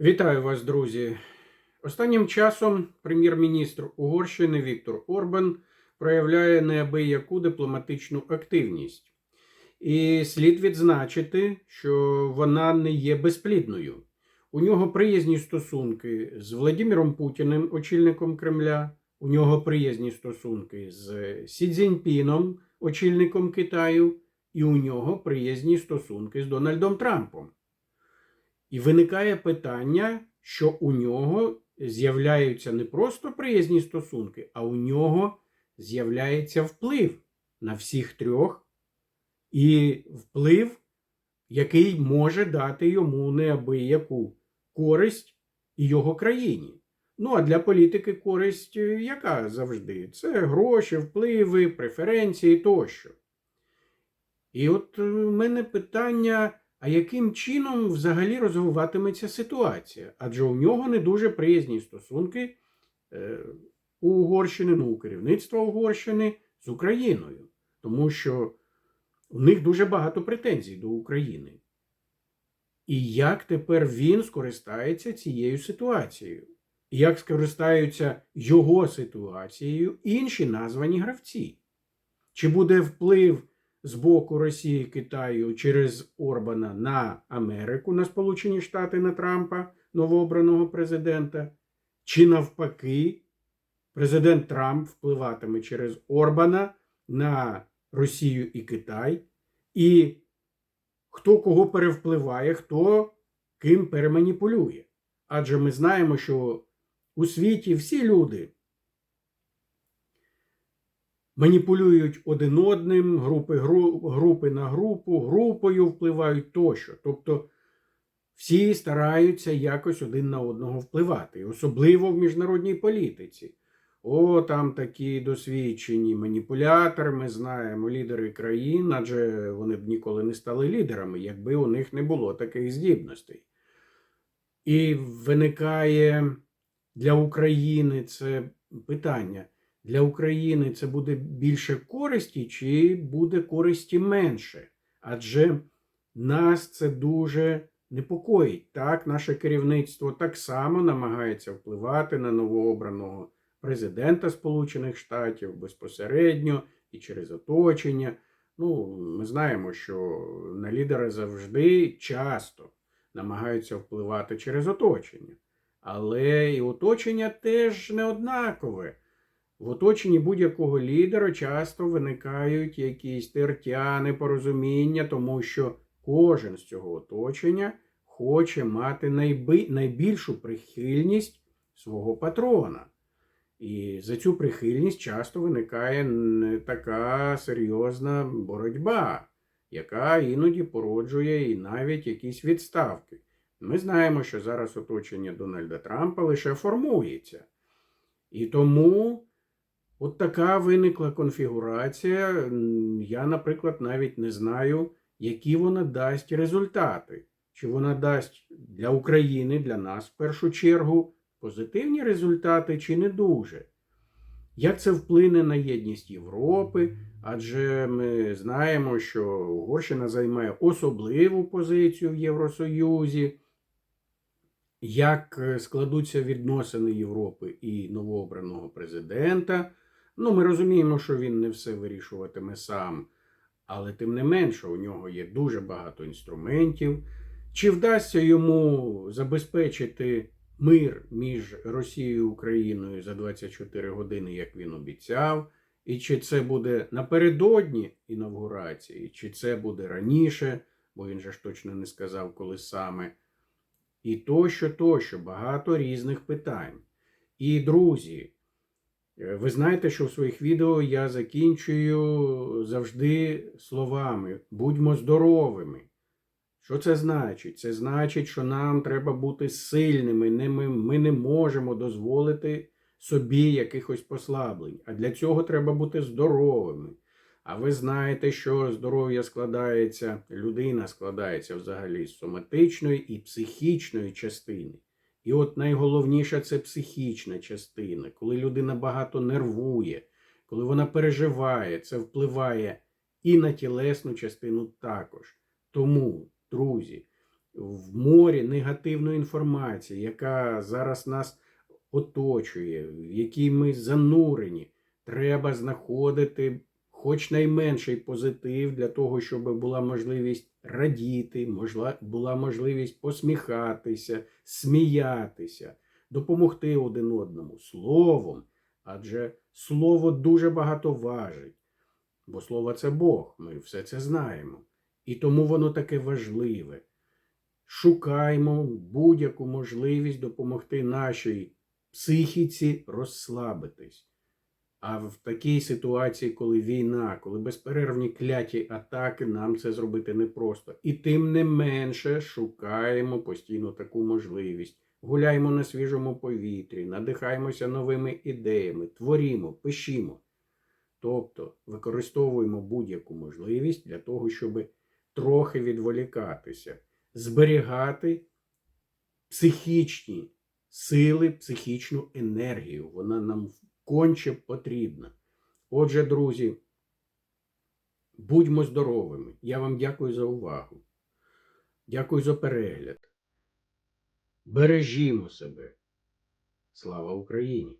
Вітаю вас, друзі. Останнім часом прем'єр-міністр Угорщини Віктор Орбан проявляє неабияку дипломатичну активність. І слід відзначити, що вона не є безплідною. У нього приязні стосунки з Владимиром Путіним, очільником Кремля, у нього приязні стосунки з Сі Цзіньпіном, очільником Китаю, і у нього приязні стосунки з Дональдом Трампом. І виникає питання, що у нього з'являються не просто приязні стосунки, а у нього з'являється вплив на всіх трьох, і вплив, який може дати йому неабияку користь і його країні. Ну а для політики користь е, яка завжди? Це гроші, впливи, преференції тощо. І от е, в мене питання. А яким чином взагалі розвиватиметься ситуація? Адже у нього не дуже приязні стосунки е, у Угорщини, ну, у керівництва Угорщини з Україною, тому що у них дуже багато претензій до України. І як тепер він скористається цією ситуацією? І як скористаються його ситуацією інші названі гравці? Чи буде вплив з боку Росії Китаю через Орбана на Америку, на Сполучені Штати на Трампа, новообраного президента, чи навпаки, президент Трамп впливатиме через Орбана на Росію і Китай, і хто кого перевпливає, хто ким переманіпулює. Адже ми знаємо, що у світі всі люди маніпулюють один одним, групи, гру, групи на групу, групою впливають тощо. Тобто всі стараються якось один на одного впливати, особливо в міжнародній політиці. О, там такі досвідчені маніпулятори, ми знаємо, лідери країн, адже вони б ніколи не стали лідерами, якби у них не було таких здібностей. І виникає для України це питання для України це буде більше користі, чи буде користі менше? Адже нас це дуже непокоїть. Так, наше керівництво так само намагається впливати на новообраного президента Сполучених Штатів безпосередньо і через оточення. Ну, ми знаємо, що на лідера завжди часто намагаються впливати через оточення. Але і оточення теж не однакове. В оточенні будь-якого лідера часто виникають якісь тертя, непорозуміння, тому що кожен з цього оточення хоче мати найбільшу прихильність свого патрона. І за цю прихильність часто виникає не така серйозна боротьба, яка іноді породжує і навіть якісь відставки. Ми знаємо, що зараз оточення Дональда Трампа лише формується. І тому. От така виникла конфігурація. Я, наприклад, навіть не знаю, які вона дасть результати. Чи вона дасть для України, для нас в першу чергу позитивні результати, чи не дуже. Як це вплине на єдність Європи? Адже ми знаємо, що Угорщина займає особливу позицію в Євросоюзі. Як складуться відносини Європи і новообраного президента? Ну, ми розуміємо, що він не все вирішуватиме сам, але тим не менше, у нього є дуже багато інструментів. Чи вдасться йому забезпечити мир між Росією і Україною за 24 години, як він обіцяв? І чи це буде напередодні інавгурації, чи це буде раніше, бо він же ж точно не сказав, коли саме. І тощо, тощо, багато різних питань. І, друзі, ви знаєте, що в своїх відео я закінчую завжди словами будьмо здоровими. Що це значить? Це значить, що нам треба бути сильними. Ми, ми не можемо дозволити собі якихось послаблень. А для цього треба бути здоровими. А ви знаєте, що здоров'я складається, людина складається взагалі з соматичної і психічної частини. І от найголовніше це психічна частина, коли людина багато нервує, коли вона переживає, це впливає і на тілесну частину також. Тому, друзі, в морі негативної інформації, яка зараз нас оточує, в якій ми занурені. Треба знаходити хоч найменший позитив для того, щоб була можливість радіти, можла, була можливість посміхатися, сміятися, допомогти один одному словом, адже слово дуже багато важить. Бо слово це Бог, ми все це знаємо. І тому воно таке важливе. Шукаймо будь-яку можливість допомогти нашій психіці розслабитись. А в такій ситуації, коли війна, коли безперервні кляті атаки, нам це зробити непросто. І тим не менше шукаємо постійно таку можливість. Гуляємо на свіжому повітрі, надихаємося новими ідеями, творімо, пишімо. Тобто використовуємо будь-яку можливість для того, щоб трохи відволікатися, зберігати психічні сили, психічну енергію. Вона нам конче потрібна. Отже, друзі, будьмо здоровими. Я вам дякую за увагу. Дякую за перегляд. Бережімо себе. Слава Україні!